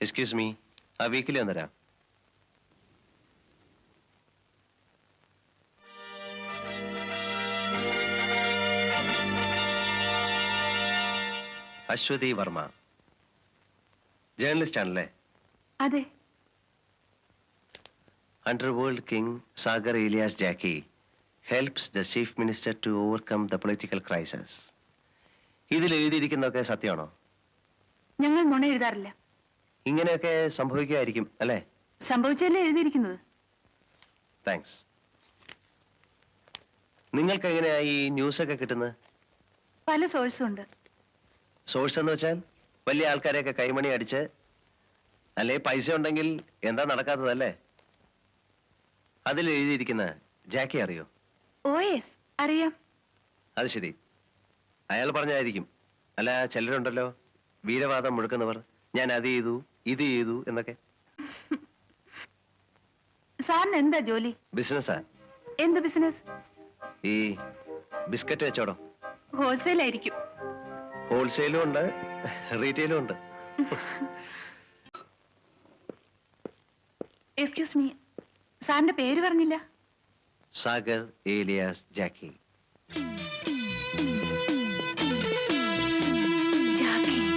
Excuse me ആ വീക്കിലെ ഒന്നരാ അശ്വതി വർമ്മ. ജേർണലിസ്റ്റ് ആണല്ലേ? അതെ. Under underworld king Sagar alias Jackie helps the chief minister to overcome the political crisis ഇതിൽ എഴുതിയിരിക്കുന്നതൊക്കെ സത്യമാണോ? ഞങ്ങൾ മുണ എഴുതാറില്ല. ഇങ്ങനെയൊക്കെ സംഭവിക്കുകയായിരിക്കും അല്ലേ? സംഭവിച്ചല്ലേ എഴുതിയിരിക്കുന്നത്? താങ്ക്സ് നിങ്ങൾക്ക് എങ്ങനെയാ ഈ ന്യൂസ് ഒക്കെ കിട്ടുന്നത്? പല സോഴ്സും ഉണ്ട്. സോഴ്സ് എന്ന് വെച്ചാൽ വലിയ ആൾക്കാരെയൊക്കെ കൈമണി അടിച്ച് അല്ലെ പൈസ ഉണ്ടെങ്കിൽ എന്താ നടക്കാത്തതല്ലേ? അതിൽ എഴുതിയിരിക്കുന്ന ജാക്കി അറിയോ? ഓ യെസ് അറിയാം. അത് ശരി. അയാൾ പറഞ്ഞായിരിക്കും അല്ല ചിലരുണ്ടല്ലോ. വീരവാദം മുഴുക്കുന്നവർ. ഞാൻ അത് ചെയ്തു. ഇത് ചെയ്തു എന്നൊക്കെ. സാറിന് എന്താ ജോലി? ബിസിനസ്സാ. എന്ത് ബിസിനസ്? ഈ ബിസ്ക്കറ്റ് വെച്ചോടോ ഹോൾസെയിൽ ആയിരിക്കും ഹോൾസെയിലും ഉണ്ട് റീറ്റെയിലും ഉണ്ട്. എക്സ്ക്യൂസ് മീ സാറിന്റെ പേര് പറഞ്ഞില്ല? സാഗർ ഏലിയാസ് ജാക്കി.